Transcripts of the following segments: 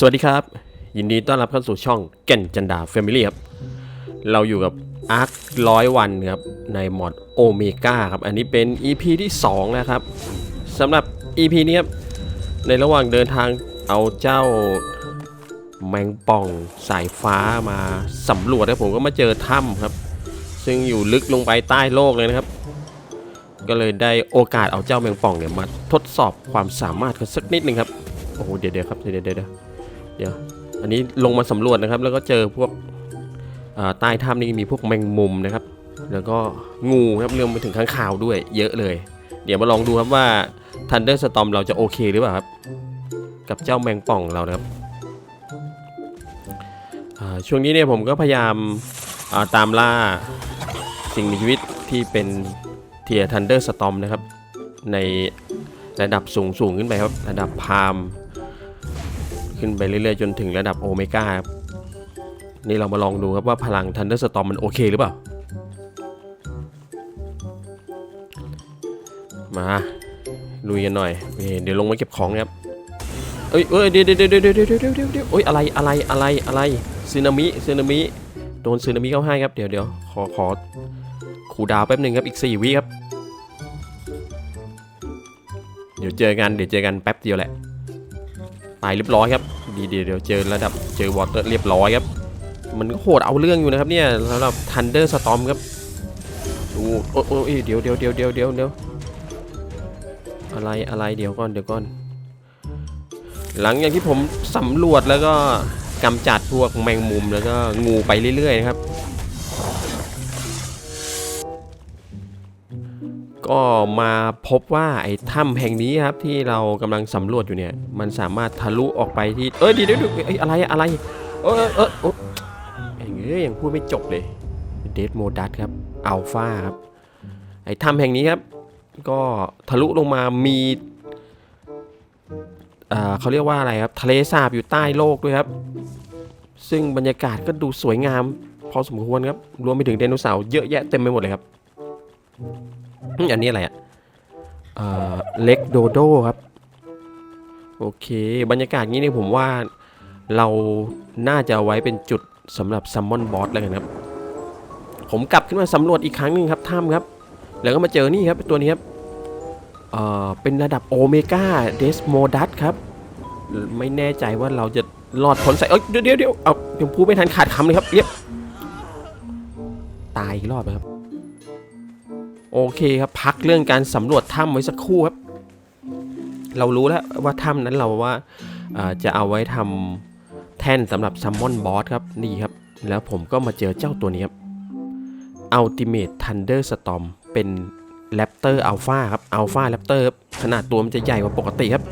สวัสดีครับ ยินดีต้อนรับเข้าสู่ช่องแก่นจันดา Family ครับ เราอยู่กับอาร์คร้อยวันครับ ในมอดโอเมก้าครับ อันนี้เป็น EP ที่ 2 นะครับสำหรับ EP นี้ครับ ในระหว่างเดินทางเอาเจ้าแมงป่องสายฟ้ามาสำรวจแล้วผมก็มาเจอถ้ำครับ ซึ่งอยู่ลึกลงไปใต้โลกเลยนะครับ ก็เลยได้โอกาสเอาเจ้าแมงป่องเนี่ยมาทดสอบความสามารถกันสักนิดนึงครับ โอ้โหเดี๋ยวเดะครับเดี๋ยวเดี๋ยวเดะ เดี๋ยว อันนี้ลงมาสำรวจนะครับ แล้วก็เจอพวกใต้ถ้ำนี่มีพวกแมงมุมนะครับ แล้วก็งูครับรวมไปถึงข้างข่าวด้วย เยอะเลย เดี๋ยวมาลองดูครับว่า Thunder Storm เราจะโอเคหรือเปล่าครับ กับเจ้าแมงป่องเรานะครับช่วงนี้เนี่ยผมก็พยายามาตามล่าสิ่งมีชีวิตที่เป็นเทีย Thunder Storm นะครับ ในระดับสูงสูงขึ้นไปครับ ระดับพาม ขึ้นไปเรื่อยๆ จนถึงระดับโอเมก้าครับ นี่เรามาลองดูครับว่าพลังทันเดอร์สตอมมันโอเคหรือเปล่า มาลุยกันหน่อย เดี๋ยวลงมาเก็บของครับเอ้ยเอ้ยเดี๋ยวเดี๋ยวเดี๋ยวเดี๋ยวเดี๋ยวเดี๋ยวโอ้ยอะไรอะไรอะไรอะไรซีนามิซีนามิโดนซีนามิเข้าให้ครับเดี๋ยวเดี๋ยวขอขอขู่ดาวแป๊บหนึ่งครับอีก4วิครับ เดี๋ยวเจอกันเดี๋ยวเจอกันแป๊บเดียวแหละ ตายเรียบร้อยครับดีเดี๋ยวเจอระดับเจอวอเตอร์เรียบร้อยครับ มันก็โหดเอาเรื่องอยู่นะครับเนี่ยสำหรับ Thunder Storm ครับดูโอ้โอ้ยเดี๋ยวเดี๋ยวเดี๋ยวเดี๋ยวเดี๋ยวเดี๋ยวอะไรอะไรเดี๋ยวก่อนเดี๋ยวก่อน หลังจากที่ผมสำรวจแล้วก็กำจัดพวกแมงมุมแล้วก็งูไปเรื่อยๆนะครับ ก็มาพบว่าไอ้ถ้ำแห่งนี้ครับที่เรากำลังสำรวจอยู่เนี่ย มันสามารถทะลุออกไปที่ เอ้ยดีเดี๋ยวเดี๋ยวเอ้อะไรอะไร เออเออเออเอ้ยเอ้ยยังพูดไม่จบเลยเดดโมดัสครับอัลฟาครับ ไอ้ถ้ำแห่งนี้ครับ ก็ทะลุลงมามีอ่าเขาเรียกว่าอะไรครับ ทะเลสาบอยู่ใต้โลกด้วยครับ ซึ่งบรรยากาศก็ดูสวยงาม พอสมควรครับ รวมไปถึงไดโนเสาร์เยอะแยะเต็มไปหมดเลยครับ อันนี้อะไรอะเอ่อเล็กโดโดครับ โอเค บรรยากาศนี้เนี่ยผมว่าเราน่าจะไว้เป็นจุดสำหรับซัมมอนบอสแล้วกันครับ ผมกลับขึ้นมาสำรวจอีกครั้งหนึ่งครับถ้ำครับ แล้วก็มาเจอนี่ครับตัวนี้ครับเอ่อเป็นระดับโอเมก้าเดสโมดัสครับ ไม่แน่ใจว่าเราจะรอดพ้นใส่เอ้ยเดี๋ยวเดี๋ยวเดี๋ยวเอายังพูดไม่ทันขาดคำเลยครับเรียบตายอีกรอบนะครับ โอเคครับพักเรื่องการสำรวจถ้ำไว้สักครู่ครับ เรารู้แล้วว่าถ้ำนั้นเราว่าาจะเอาไว้ทำแท่นสำหรับซัมมอนบอสครับนี่ครับ แล้วผมก็มาเจอเจ้าตัวนี้ครับ Ultimate Thunder Storm เป็นแรปเตอร์อัลฟาครับอัลฟาแรปเตอร์ขนาดตัวมันจะใหญ่กว่าปกติครับ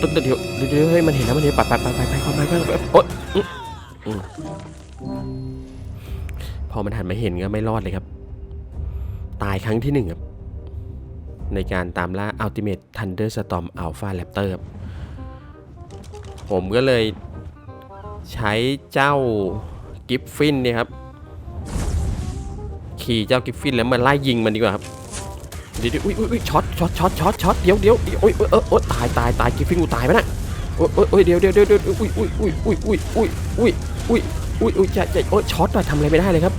ตึ๊ดเดี๋ยวเดี๋ยวเฮ้ยมันเห็นแล้วมันเห็นไปไปไปไปไปไปไปไปโอ๊ยพอมันหันมาเห็นก็ไม่รอดเลยครับ ตายครั้งที่หนึ่งครับ ในการตามล่า Ultimate Thunderstorm Alpha Raptor ครับผมก็เลยใช้เจ้ากิฟฟินเนี่ยครับ ขี่เจ้ากิฟฟินแล้วมาไล่ยิงมันดีกว่าครับเดี๋ยวอุ้ยอุ้ยช็อตช็อตช็อตช็อตช็อตเดี๋ยวเดี๋ยวเดี๋ยวโอ้ยเออเออตายตายตายกิฟฟินกูตายไปนะโอ้ยโอ้ยโอ้ยเดี๋ยวเดี๋ยวเดี๋ยวเดี๋ยอุ้ยอุ้ยอุ้ยอุ้ยอุ้ยอุ้ยอุ้ยอุ้ยอุ้ยอุ้ยจะจะโอ้ยช็อตหน่อยทำอะไรไม่ได้เลยครับ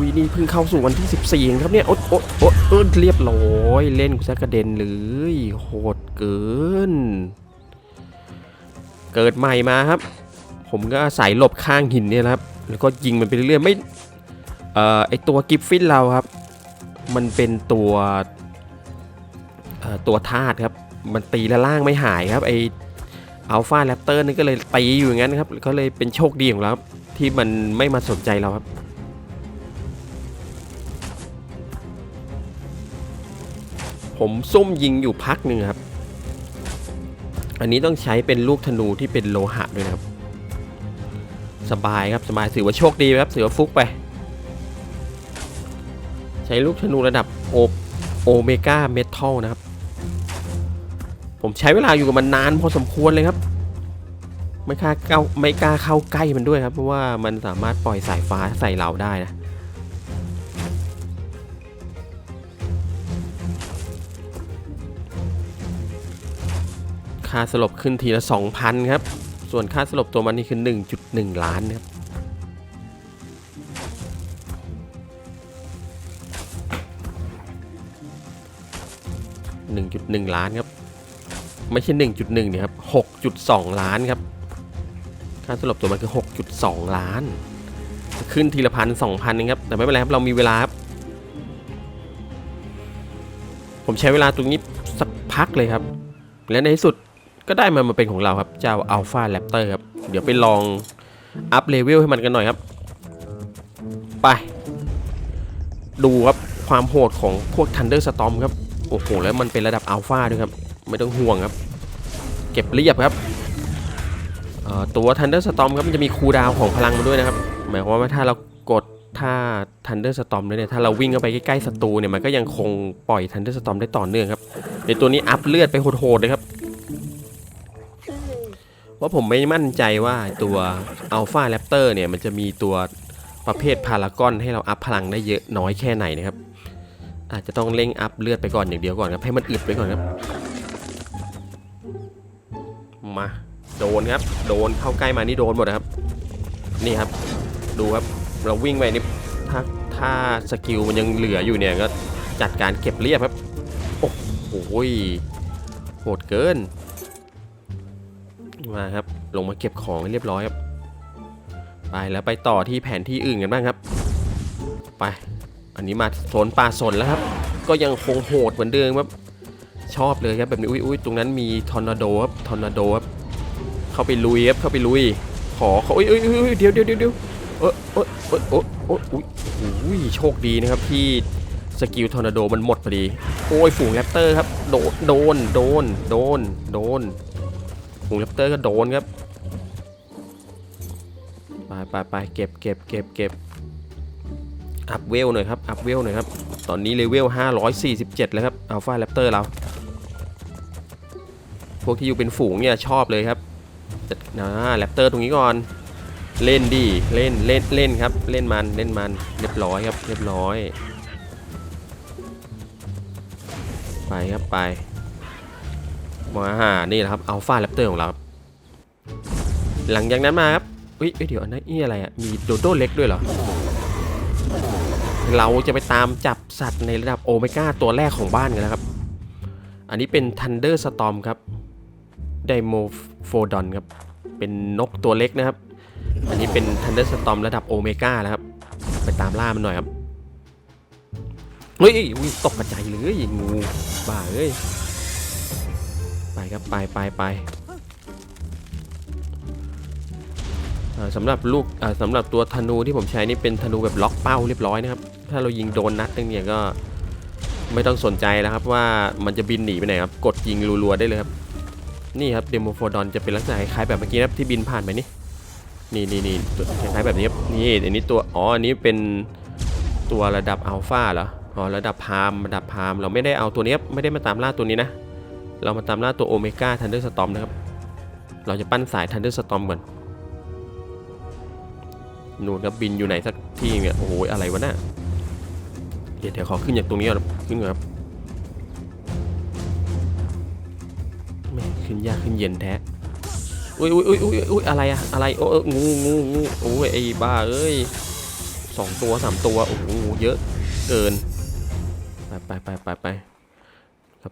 วีนี่เพิ่งเข้าสู่วันที่ 14 ครับเนี่ย โอ๊ตโอ๊ตโอ๊ตเอิ้นเรียบร้อย เล่นกูซะกระเด็นเลยโหดเกิน เกิดใหม่มาครับ ผมก็อาศัยหลบข้างหินเนี่ยครับ แล้วก็ยิงมันไปเรื่อยๆไม่ เอ่อ ไอตัวกิฟฟินเราครับ มันเป็นตัวเอ่อตัวธาตุครับ มันตีและล่างไม่หายครับ ไออัลฟาแรปเตอร์นี่ก็เลยตีอยู่อย่างนั้นครับ ก็เลยเป็นโชคดีของเราครับที่มันไม่มาสนใจเราครับ ผมซุ่มยิงอยู่พักหนึ่งครับ อันนี้ต้องใช้เป็นลูกธนูที่เป็นโลหะด้วยครับ สบายครับสบายถือว่าโชคดีครับถือว่าฟุกไป ใช้ลูกธนูระดับโอโอเมก้าเมทัลนะครับ ผมใช้เวลาอยู่กับมันนานพอสมควรเลยครับ ไม่กล้าเข้าไม่กล้าเข้าใกล้มันด้วยครับ เพราะว่ามันสามารถปล่อยสายฟ้าใส่เราได้นะ ค่าสลบขึ้นทีละ 2,000 ครับ ส่วนค่าสลบตัวมันนี่คือ 1.1 ล้านครับ1.1ล้านครับ ไม่ใช่1.1เนี่ยครับ6.2ล้านครับ ค่าสลบตัวมันคือ6.2ล้าน ขึ้นทีละพันสองพันนึงครับ แต่ไม่เป็นไรครับ เรามีเวลาครับ ผมใช้เวลาตรงนี้สักพักเลยครับ และในที่สุด ก็ได้มันมาเป็นของเราครับ เจ้า Alpha Raptor ครับ เดี๋ยวไปลองอัพเลเวลให้มันกันหน่อยครับ ไป ดูครับความโหดของพวก Thunder Storm ครับ โอ้โห แล้วมันเป็นระดับ Alpha ด้วยครับ ไม่ต้องห่วงครับ เก็บเรียบครับ ตัว Thunder Storm ครับมันจะมีคูลดาวของพลังมาด้วยนะครับ หมายความว่าถ้าเรากดถ้า Thunder Storm เนี่ยถ้าเราวิ่งเข้าไปใกล้ๆศัตรูเนี่ยมันก็ยังคงปล่อย Thunder Storm ได้ต่อเนื่องครับในตัวนี้อัพเลือดไปโหดๆเลยครับ เพราะผมไม่มั่นใจว่าตัว Alpha Raptor เนี่ยมันจะมีตัวประเภทพารากอนให้เราอัพพลังได้เยอะน้อยแค่ไหนนะครับ อาจจะต้องเร่งอัพเลือดไปก่อนอย่างเดียวก่อนครับให้มันอึดไปก่อนครับ มาโดนครับ โดนเข้าใกล้มานี่โดนหมดครับ นี่ครับ ดูครับเราวิ่งไปนี่ถ้าถ้าสกิลมันยังเหลืออยู่เนี่ยก็จัดการเก็บเรียบครับ โอ้โหโหดเกิน มาครับ ลงมาเก็บของให้เรียบร้อยครับ ไปแล้วไปต่อที่แผนที่อื่นกันบ้างครับ ไป อันนี้มาโซนป่าสนแล้วครับ ก็ยังคงโหดเหมือนเดิมครับ ชอบเลยครับแบบนี้ อุ้ยอุ้ยตรงนั้นมีทอร์นาโดครับ ทอร์นาโดครับ เข้าไปลุยครับ เข้าไปลุย ขอเขาอุ้ยอุ้ยอุ้ยเดี๋ยวเดี๋ยวเดี๋ยวเออเออเออเออเอออุ้ยอุ้ยโชคดีนะครับที่สกิลทอร์นาโดมันหมดพอดี โอ้ยฝูงแรปเตอร์ครับ โดน โดน โดน โดน โดน ฝูแรปเตอร์ก็โดนครับไปไปไปเก็บเก็บเก็บเก็บอัพเวลหน่อยครับอัพเวลหน่อยครับ ตอนนี้เลเวล 547 แล้วครับอัลฟาแรปเตอร์เรา พวกที่อยู่เป็นฝูงเนี่ยชอบเลยครับจัดนะแรปเตอร์ตรงนี้ก่อน เล่นดีเล่นเล่นเล่นครับ เล่นมันเล่นมันเรียบร้อยครับเรียบร้อย ไปครับไป มาหานี่แหละครับอัลฟาแรปเตอร์ของเราหลังจากนั้นมาครับเอ้ยเอ้ยเดี๋ยวอันนั้นนี่อะไรอะมีโดโดเล็กด้วยเหรอเราจะไปตามจับสัตว์ในระดับโอเมก้าตัวแรกของบ้านกันแล้วครับ อันนี้เป็น Thunder Storm ครับไดโมโฟดอนครับ เป็นนกตัวเล็กนะครับ อันนี้เป็น Thunder Storm ระดับโอเมก้าแล้วครับ ไปตามล่ามันหน่อยครับ เฮ้ยอุ๊ยตกกระจายเลยงูบ้าเอ้ย ครับไปไปไปสำหรับลูกสำหรับตัวธนูที่ผมใช้นี่เป็นธนูแบบล็อกเป้าเรียบร้อยนะครับ ถ้าเรายิงโดนนัดนึงเนี่ยก็ไม่ต้องสนใจแล้วครับว่ามันจะบินหนีไปไหนครับ กดยิงรัวๆได้เลยครับ นี่ครับเดโมโฟดอนจะเป็นลักษณะคล้ายแบบเมื่อกี้นะครับที่บินผ่านไปนี่นี่นี่นี่คล้ายๆแบบนี้ครับนี่อันนี้ตัวอ๋ออันนี้เป็นตัวระดับอัลฟาเหรออ๋อระดับพามระดับพามเราไม่ได้เอาตัวนี้ครับไม่ได้มาตามล่าตัวนี้นะ เรามาตามล่าตัวโอเมก้าทันเดอร์สตอมนะครับ เราจะปั้นสายทันเดอร์สตอมก่อนนู่นครับบินอยู่ไหนสักที่เนี่ยโอ้โหอะไรวะน่ะเดี๋ยวเดี๋ยวขอขึ้นจากตรงนี้ก่อนขึ้นก่อนครับแม่ขึ้นยากขึ้นเย็นแท้อุ้ยอุ้ยอุ้ยอุ้ยอุ้ยอะไรอะอะไรโอ้งูงูงูโอ้ยไอ้บ้าเอ้ยสองตัวสามตัวโอ้โหงูเยอะเกินไปไปไปไปไป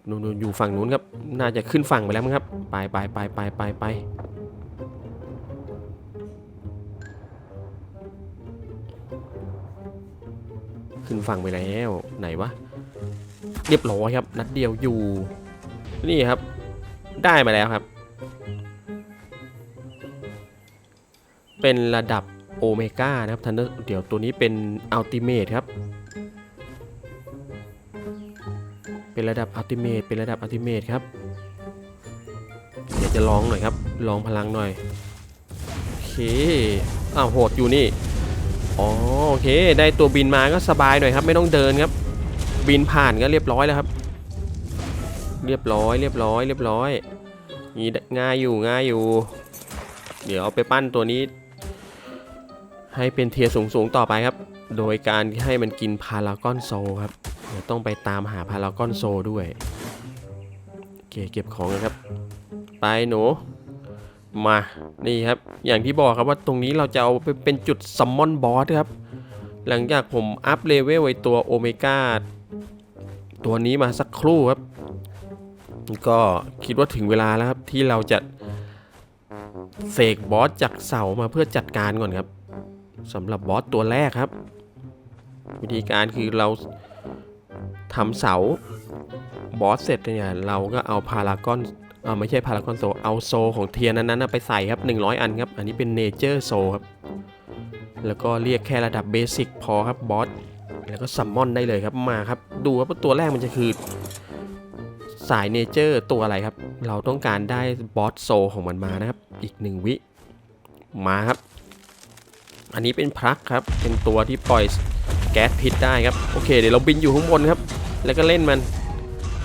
นู่นอยู่ฝั่งนู้นครับ น่าจะขึ้นฝั่งไปแล้วมั้งครับ ไปไปไปไปไปไปขึ้นฝั่งไปแล้วไหนวะ เรียบร้อยครับ นัดเดียวอยู่ นี่ครับ ได้มาแล้วครับ เป็นระดับโอเมก้านะครับทันเดี๋ยวตัวนี้เป็นอัลติเมทครับ เป็นระดับอัลติเมทเป็นระดับอัลติเมทครับ เดี๋ยวจะลองหน่อยครับ ลองพลังหน่อย โอเค อ้าวโหดอยู่นี่ อ๋อโอเค ได้ตัวบินมาก็สบายหน่อยครับ ไม่ต้องเดินครับ บินผ่านก็เรียบร้อยแล้วครับ เรียบร้อย เรียบร้อย เรียบร้อย นี่ง่ายอยู่ง่ายอยู่ เดี๋ยวเอาไปปั้นตัวนี้ ให้เป็นเทียสูงๆต่อไปครับ โดยการให้มันกินพารากอนโซครับ เดี๋ยวต้องไปตามหาพารากอนโซด้วยโอเคเก็บของกันครับ ไปหนูมานี่ครับ อย่างที่บอกครับว่าตรงนี้เราจะเอาไปเป็นจุดซัมมอนบอสครับ หลังจากผมอัพเลเวลไว้ตัวโอเมก้าตัวนี้มาสักครู่ครับ ก็คิดว่าถึงเวลาแล้วครับ ที่เราจะเสกบอสจากเสามาเพื่อจัดการก่อนครับสำหรับบอสตัวแรกครับ วิธีการคือเรา ทำเสาบอสเสร็จเนี่ยเราก็เอาพารากอนเอาไม่ใช่พารากอนโซเอาโซของเทียนนั้นๆไปใส่ครับ 100 อันครับ อันนี้เป็นเนเจอร์โซครับ แล้วก็เรียกแค่ระดับเบสิกพอครับบอสแล้วก็ซัมมอนได้เลยครับมาครับ ดูครับว่าตัวแรกมันจะคือ สายเนเจอร์ตัวอะไรครับ เราต้องการได้บอสโซของมันมานะครับ อีกหนึ่งวิมาครับ อันนี้เป็นพลักครับ เป็นตัวที่ปล่อยแก๊สพิษได้ครับ โอเค เดี๋ยวเราบินอยู่ข้างบนครับ แล้วก็เล่นมัน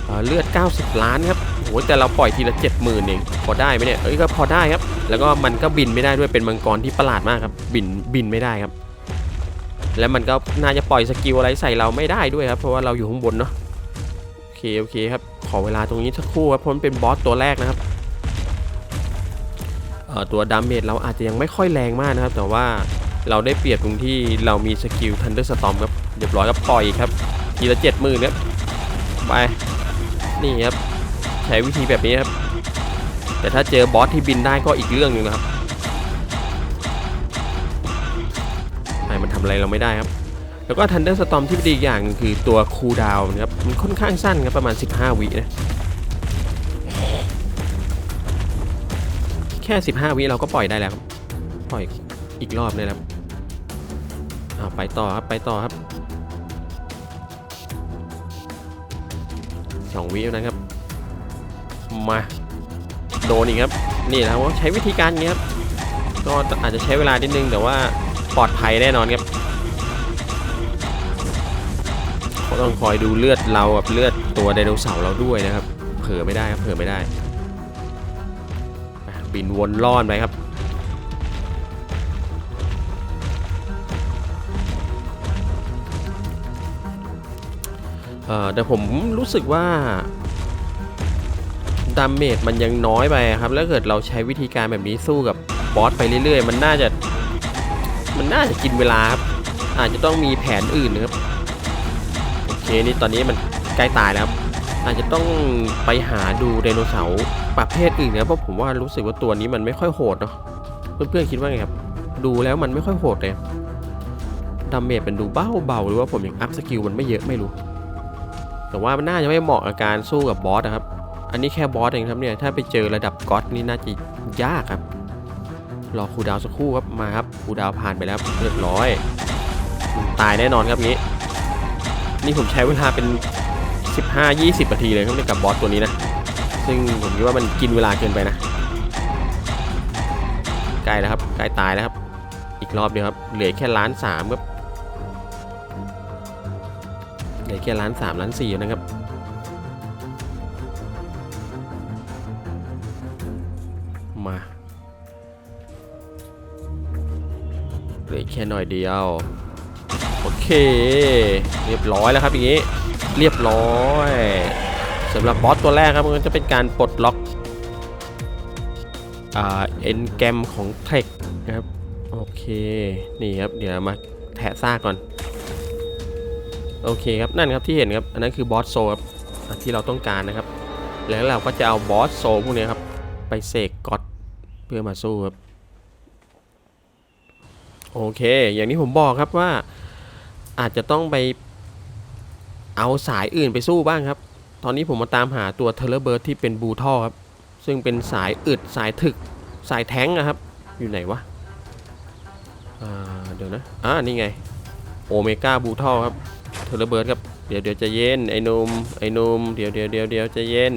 เอ่อเลือด 90 ล้านครับโอ้แต่เราปล่อยทีละ 70,000เองพอได้ไหมเนี่ยเอ้ยก็พอได้ครับ แล้วก็มันก็บินไม่ได้ด้วยเป็นมังกรที่ประหลาดมากครับ บินบินไม่ได้ครับ แล้วมันก็น่าจะปล่อยสกิลอะไรใส่เราไม่ได้ด้วยครับเพราะว่าเราอยู่ข้างบนเนาะโอเคโอเคครับขอเวลาตรงนี้สักครู่ครับเพราะมันเป็นบอสตัวแรกนะครับตัวดาเมจเราอาจจะยังไม่ค่อยแรงมากนะครับ แต่ว่าเราได้เปรียบตรงที่เรามีสกิล Thunder Storm ครับเรียบร้อยครับปล่อยครับทีละเจ็ดหมื่นครับ ไป นี่ครับ ใช้วิธีแบบนี้ครับ แต่ถ้าเจอบอสที่บินได้ก็อีกเรื่องหนึ่งนะครับไอ้มันทำอะไรเราไม่ได้ครับ แล้วก็ Thunder Storm ที่ดีอีกอย่างคือตัวคูลดาวน์นะครับ มันค่อนข้างสั้นครับประมาณ 15 วินะ แค่ 15 วิเราก็ปล่อยได้แล้ว ปล่อยอีกรอบเลยครับไปต่อครับ ไปต่อครับ สองวิเท่านั้นครับ มาโดนอีกครับ นี่นะครับว่าใช้วิธีการอย่างนี้ครับ ก็อาจจะใช้เวลานิดนึงแต่ว่าปลอดภัยแน่นอนครับเขาต้องคอยดูเลือดเรากับเลือดตัวไดโนเสาร์เราด้วยนะครับ เผลอไม่ได้ครับเผลอไม่ได้ บินวนล่อนไปครับ เอ่อแต่ผมรู้สึกว่าดาเมจมันยังน้อยไปครับ แล้วเกิดเราใช้วิธีการแบบนี้สู้กับบอสไปเรื่อยๆ มันน่าจะ มันน่าจะกินเวลาครับ อาจจะต้องมีแผนอื่นนะครับ โอเค นี่ตอนนี้มันใกล้ตายแล้วครับ อาจจะต้องไปหาดูไดโนเสาร์ประเภทอื่นนะเพราะผมว่ารู้สึกว่าตัวนี้มันไม่ค่อยโหดเนาะ เพื่อนๆคิดว่าไงครับ ดูแล้วมันไม่ค่อยโหดเลยดาเมจมันดูเบาเบาๆหรือว่าผมยังอัพสกิลมันไม่เยอะไม่รู้ แต่ว่ามันน่าจะไม่เหมาะกับการสู้กับบอสนะครับ อันนี้แค่บอสเองครับเนี่ย ถ้าไปเจอระดับก๊อตนี่น่าจะยากครับ รอครูดาวสักครู่ครับ มาครับครูดาวผ่านไปแล้วเรียบร้อย ตายแน่นอนครับงี้ นี่ผมใช้เวลาเป็น 15-20นาทีเลยครับในกับบอสตัวนี้นะ ซึ่งผมคิดว่ามันกินเวลาเกินไปนะ ใกล้แล้วครับ ใกล้ตายแล้วครับ อีกรอบเดียวครับ เหลือแค่ล้านสามครับ เหลือแค่ล้านสามล้านสี่นะครับมาเหลือแค่หน่อยเดียว โอเค เรียบร้อยแล้วครับอย่างนี้ เรียบร้อยสำหรับบอสตัวแรกครับมันจะเป็นการปลดล็อกอ่าเอ็นแกมของเทคนะครับ โอเค นี่ครับ เดี๋ยวมาแทะซากก่อน โอเคครับนั่นครับที่เห็นครับอันนั้นคือบอสโซครับที่เราต้องการนะครับ แล้วเราก็จะเอาบอสโซพวกนี้ครับไปเสกก๊อตเพื่อมาสู้ครับโอเค อย่างที่ผมบอกครับว่าอาจจะต้องไปเอาสายอื่นไปสู้บ้างครับ ตอนนี้ผมมาตามหาตัวเทเลเบิร์ดที่เป็นบูทอครับ ซึ่งเป็นสายอึดสายถึกสายแท้งนะครับ อยู่ไหนวะ อ่า เดี๋ยวนะ อ่า นี่ไง โอเมก้าบูทอครับ เทเลเบิดครับเดี๋ยวเดี๋ยวจะเย็นไอ้นุ่มไอ้นุ่มเดี๋ยวเดี๋ยวเดี๋ยวเดี๋ยวจะเย็น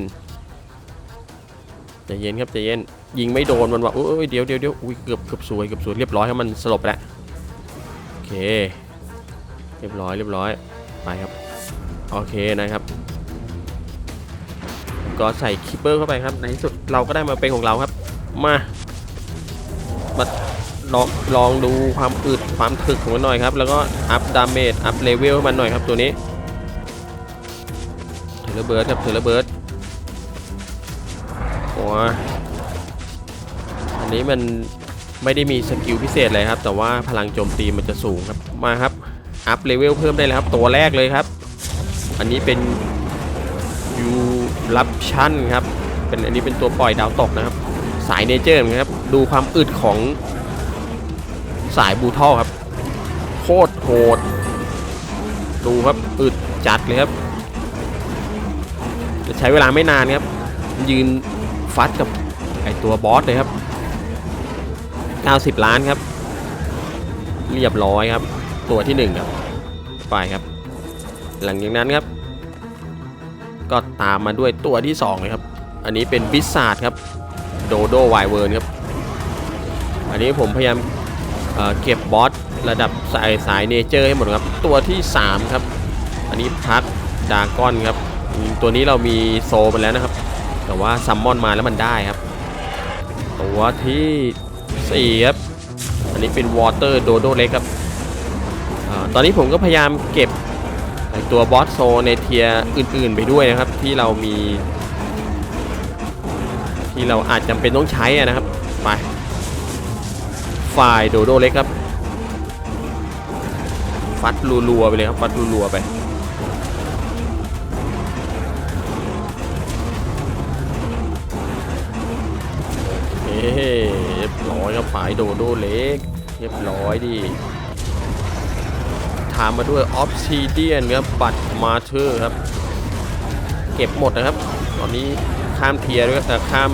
จะเย็นครับจะเย็นยิงไม่โดนมันว่ะโอ้ยเดี๋ยวเดี๋ยวเดี๋ยวอุ้ยเกือบเกือบสวยเกือบสวยเรียบร้อยครับมันสลบแล้วโอเค เรียบร้อยเรียบร้อยไปครับโอเคนะครับก็ใส่คิปเปอร์เข้าไปครับในที่สุดเราก็ได้มาเป็นของเราครับมามา ลองลองดูความอึดความถึกของมันหน่อยครับ แล้วก็อัพดาเมจอัพเลเวลมันหน่อยครับตัวนี้เทเลเบิร์ดครับเทเลเบิร์ดโอ้ยนี้มันไม่ได้มีสกิลพิเศษเลยครับ แต่ว่าพลังโจมตีมันจะสูงครับมาครับอัพเลเวลเพิ่มได้เลยครับ ตัวแรกเลยครับ อันนี้เป็นยูรับชั่นครับเป็นอันนี้เป็นตัวปล่อยดาวตกนะครับ สายเนเจอร์นะครับ ดูความอึดของ สายบูทัลครับ โคตรโหด ดูครับอึดจัดเลยครับ จะใช้เวลาไม่นานครับ ยืนฟัดกับไอตัวบอสเลยครับ 90 ล้านครับ เรียบร้อยครับ ตัวที่ 1 ครับ ไปครับ หลังจากนั้นครับ ก็ตามมาด้วยตัวที่ 2 เลยครับ อันนี้เป็นบิสซาร์ดครับ โดโดไวเวิร์นครับ อันนี้ผมพยายาม เเก็บบอสระดับสายสายเนเจอร์ให้หมดครับ ตัวที่ 3 ครับ อันนี้พักดาก้อนครับ ตัวนี้เรามีโซมันแล้วนะครับ แต่ว่าซัมมอนมาแล้วมันได้ครับ ตัวที่4ครับอันนี้เป็นวอเตอร์โดโดเล็กครับอตอนนี้ผมก็พยายามเก็บตัวบอสโซในเทียอื่นๆไปด้วยนะครับที่เรามี ที่เราอาจจำเป็นต้องใช้นะครับ ฝ่ายโดโดเล็กครับ ฟัดรัวๆไปเลยครับ ฟัดรัวๆไป เฮ้เรียบร้อยครับฝ่ายโดโดเล็ก เรียบร้อยดีตามมาด้วยออฟซิเดียนครับบัตมาเธอร์ครับ เก็บหมดนะครับ ตอนนี้ข้ามเทียร์ด้วยแต่ข้าม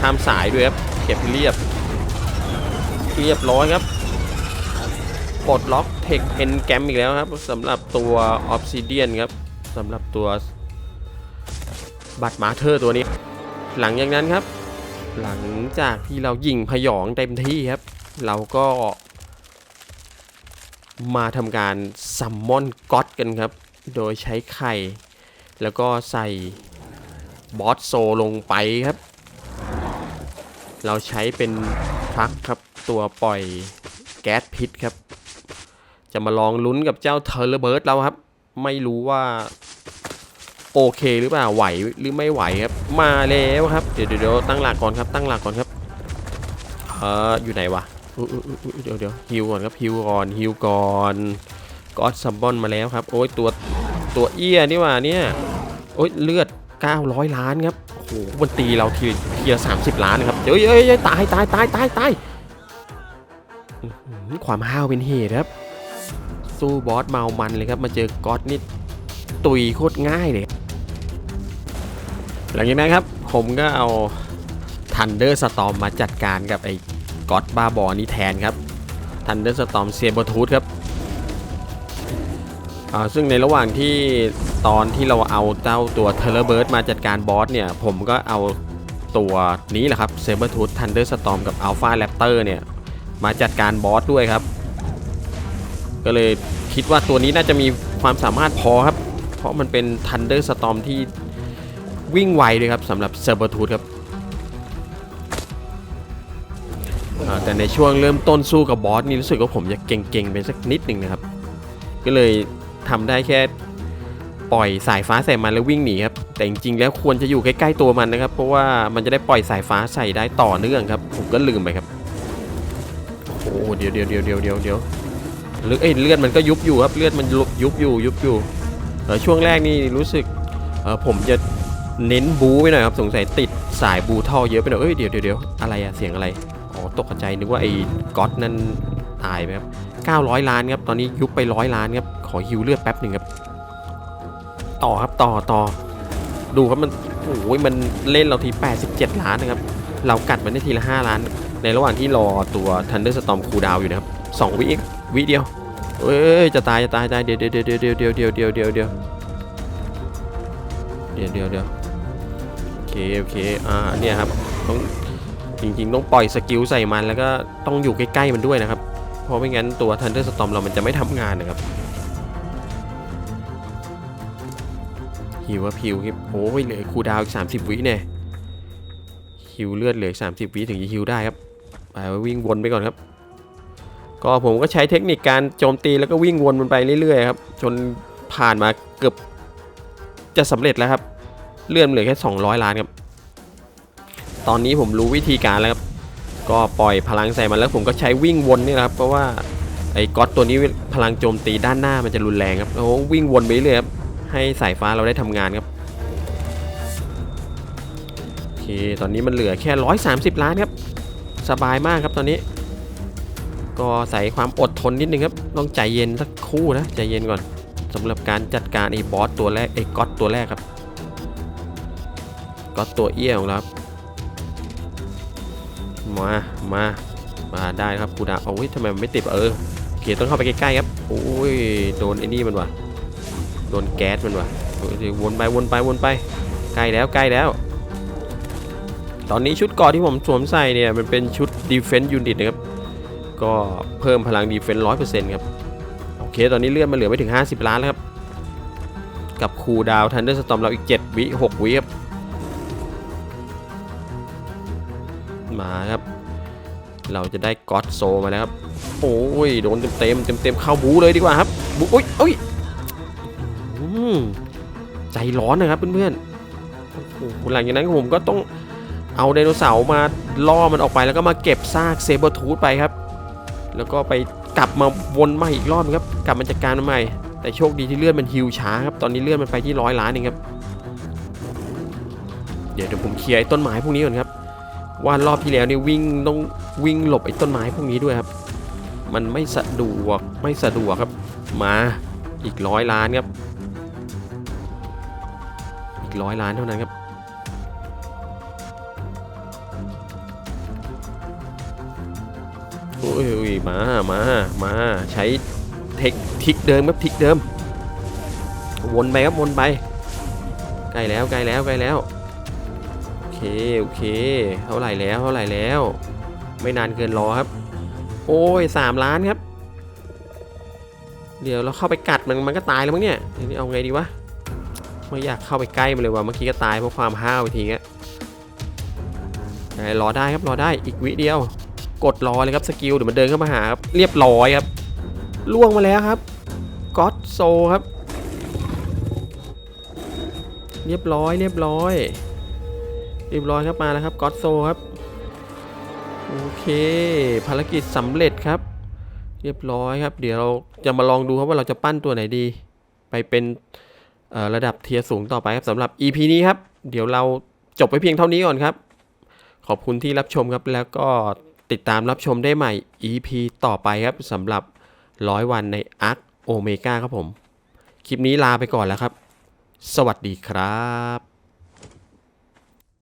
ข้ามสายด้วยครับ เก็บเรียบ เรียบร้อยครับปลดล็อกเทคเอนแกมอีกแล้วครับสำหรับตัวออฟซิเดียนครับสำหรับตัวบัตมาเธอร์ตัวนี้ หลังจากนั้นครับ หลังจากที่เรายิงพยองเต็มที่ครับ เราก็มาทำการซัมมอนก็อตกันครับ โดยใช้ไข่ แล้วก็ใส่บอสโซลงไปครับ เราใช้เป็นพักครับ ตัวปล่อยแก๊สพิษครับ จะมาลองลุ้นกับเจ้าเทอร์เบิร์ดเราครับ ไม่รู้ว่าโอเคหรือเปล่าไหวหรือไม่ไหวครับ มาแล้วครับ เดี๋ยวเดี๋ยวตั้งหลักก่อนครับ ตั้งหลักก่อนครับเอออยู่ไหนวะเดี๋ยวเดี๋ยวฮิวก่อนครับฮิวก่อนฮิวก่อนก็อดซัมบอนมาแล้วครับ โอ้ยตัวตัวเอี้ยนี่ว่าเนี่ยโอ้ยเลือด 900 ล้านครับโอ้โหมันตีเราทีทีละ30ล้านครับเฮ้ยเฮ้ยเฮ้ยตายตายตายตายตาย ความห้าวเป็นเหตุครับ สู้บอสเมามันเลยครับ มาเจอก๊อตนี่ตุยโคตรง่ายเลยหลังจากนั้นครับ ผมก็เอาทันเดอร์สตอมมาจัดการกับไอ้ก๊อตบ้าบอนี้แทนครับทันเดอร์สตอมเซียบทูธครับซึ่งในระหว่างที่ตอนที่เราเอาเจ้าตัวเทเลเบิร์ดมาจัดการบอสเนี่ย ผมก็เอาตัวนี้แหละครับเซเบอร์ทูธทันเดอร์สตอมกับอัลฟาแรปเตอร์เนี่ย มาจัดการบอสด้วยครับ ก็เลยคิดว่าตัวนี้น่าจะมีความสามารถพอครับ เพราะมันเป็นทันเดอร์สตอมที่วิ่งไวเลยครับสำหรับเซเบอร์ทูธครับแต่ในช่วงเริ่มต้นสู้กับบอสนี่รู้สึกว่าผมจะเก่งๆไปสักนิดหนึ่งนะครับ ก็เลยทำได้แค่ปล่อยสายฟ้าใส่มันแล้ววิ่งหนีครับ แต่จริงๆแล้วควรจะอยู่ใกล้ๆตัวมันนะครับ เพราะว่ามันจะได้ปล่อยสายฟ้าใส่ได้ต่อเนื่องครับ ผมก็ลืมไปครับ โอ้โหเดี๋ยวเดี๋ยวเดี๋ยวเดี๋ยวเดี๋ยวเดี๋ยวเลือดเอ้ยเลือดมันก็ยุบอยู่ครับเลือดมันยุบยุบอยู่ยุบอยู่ช่วงแรกนี่รู้สึกผมจะเน้นบูไปหน่อยครับสงสัยติดสายบูท่อเยอะไปหน่อยเอ้ยเดี๋ยวเดี๋ยวเดี๋ยวอะไรอะเสียงอะไรอ๋อตกใจนึกว่าไอ้ก๊อตนั่นตายไปครับ900 ล้านครับตอนนี้ยุบไปร้อยล้านครับขอฮิวเลือดแป๊บหนึ่งครับต่อครับต่อต่อดูครับมันโอ้ยมันเล่นเราที 87 ล้านนะครับเรากัดมันได้ทีละ 5 ล้าน ในระหว่างที่รอตัว Thunderstorm คูลดาวอยู่นะครับ2วิเองวิเดียวเอ้ยจะตายจะตายตายเดี๋ยวเดี๋ยวเดี๋ยวเดี๋ยวเดี๋ยวเดี๋ยวเดี๋ยวเดี๋ยวเดี๋ยวเดี๋ยวเดี๋ยวเดี๋ยวโอเคโอเคอ่าเนี่ยครับต้องจริงๆต้องปล่อยสกิลใส่มันแล้วก็ต้องอยู่ใกล้ๆมันด้วยนะครับ เพราะไม่งั้นตัว Thunderstorm เรามันจะไม่ทำงานนะครับฮิวว่าฮิวครับโอ้ยเหลือคูดาวอีก30วิเนี่ยฮิวเลือดเหลืออก30วิถึงจะฮิวได้ครับ ไปวิ่งวนไปก่อนครับ ก็ผมก็ใช้เทคนิคการโจมตีแล้วก็วิ่งวนมันไปเรื่อยๆครับ จนผ่านมาเกือบจะสำเร็จแล้วครับ เลื่อนเหลือแค่ 200 ล้านครับ ตอนนี้ผมรู้วิธีการแล้วครับ ก็ปล่อยพลังใส่มันแล้วผมก็ใช้วิ่งวนนี่ครับ เพราะว่าไอ้ก๊อตตัวนี้พลังโจมตีด้านหน้ามันจะรุนแรงครับแล้ววิ่งวนไปเรื่อยครับ ให้สายฟ้าเราได้ทำงานครับโอเคตอนนี้มันเหลือแค่ 130 ล้านครับ สบายมากครับตอนนี้ ก็ใส่ความอดทนนิดนึงครับต้องใจเย็นสักครู่นะใจเย็นก่อนสำหรับการจัดการไอ้บอสตัวแรกไอ้ก๊อตตัวแรกครับก๊อตตัวเอี้ยของเราครับมามามาได้ครับกูดาเอาเว้ยทำไมมันไม่ติดเออโอเคต้องเข้าไปใกล้ๆครับโอ้ยโดนไอ้นี่มันว่ะโดนแก๊สมันว่ะวนไปวนไปวนไปใกล้แล้วใกล้แล้ว ตอนนี้ชุดกราะที่ผมสวมใส่เนี่ยมันเป็นชุด Defense Unit นะครับ ก็เพิ่มพลัง Defense 100%ครับ โอเค ตอนนี้เลื่อนมาเหลือไม่ถึง 50 ล้านแล้วครับ กับคูดาวทันเดอร์สตอมเราอีก 7 วิ 6 วิครับ มาครับ เราจะได้ก็อดโซมาแล้วครับ โอ้ย โดนเต็มเต็มเต็มเต็มเข้าบูเลยดีกว่าครับ บูอุ้ยอุ้ยใจร้อนนะครับเพื่อนๆโอ้โหหลังจากนั้นผมก็ต้อง เอาไดโนเสาร์มาล่อมันออกไปแล้วก็มาเก็บซากเซเบอร์ทูธไปครับ แล้วก็ไปกลับมาวนมาอีกรอบนึงครับ กลับมาจัดการมันใหม่ แต่โชคดีที่เลื่อนมันฮิวช้าครับ ตอนนี้เลื่อนมันไปที่ร้อยล้านเองครับ เดี๋ยวเดี๋ยวผมเคลียร์ไอ้ต้นไม้พวกนี้ก่อนครับ ว่ารอบที่แล้วเนี่ยวิ่งต้องวิ่งหลบไอ้ต้นไม้พวกนี้ด้วยครับ มันไม่สะดวกไม่สะดวกครับ มาอีกร้อยล้านครับ อีกร้อยล้านเท่านั้นครับ โอ้ยมามามาใช้เทคทิกเดิมครับทิกเดิม วนไปครับวนไปใกล้แล้วใกล้แล้วใกล้แล้วโอเคโอเค เท่าไหร่แล้วเท่าไหร่แล้ว ไม่นานเกินรอครับ โอ้ยสามล้านครับ เดี๋ยวเราเข้าไปกัดมันมันก็ตายแล้วมั้งเนี่ยทีนี้เอาไงดีวะไม่อยากเข้าไปใกล้มันเลยว่ะเมื่อกี้ก็ตายเพราะความห้าวทีเงี้ยไหนรอได้ครับรอได้อีกวิเดียว กดรอเลยครับสกิลเดี๋ยวมันเดินเข้ามาหาครับเรียบร้อยครับล่วงมาแล้วครับก็อดโซครับ เรียบร้อยเรียบร้อย เรียบร้อยครับมาแล้วครับก็อดโซครับโอเค ภารกิจสำเร็จครับ เรียบร้อยครับ เดี๋ยวเราจะมาลองดูครับว่าเราจะปั้นตัวไหนดี ไปเป็นระดับเทียร์สูงต่อไปครับสำหรับ EP นี้ครับ เดี๋ยวเราจบไปเพียงเท่านี้ก่อนครับ ขอบคุณที่รับชมครับแล้วก็ ติดตามรับชมได้ใหม่ EP ต่อไปครับสำหรับร้อยวันในอาร์คโอเมก้าครับผม คลิปนี้ลาไปก่อนแล้วครับ สวัสดีครับ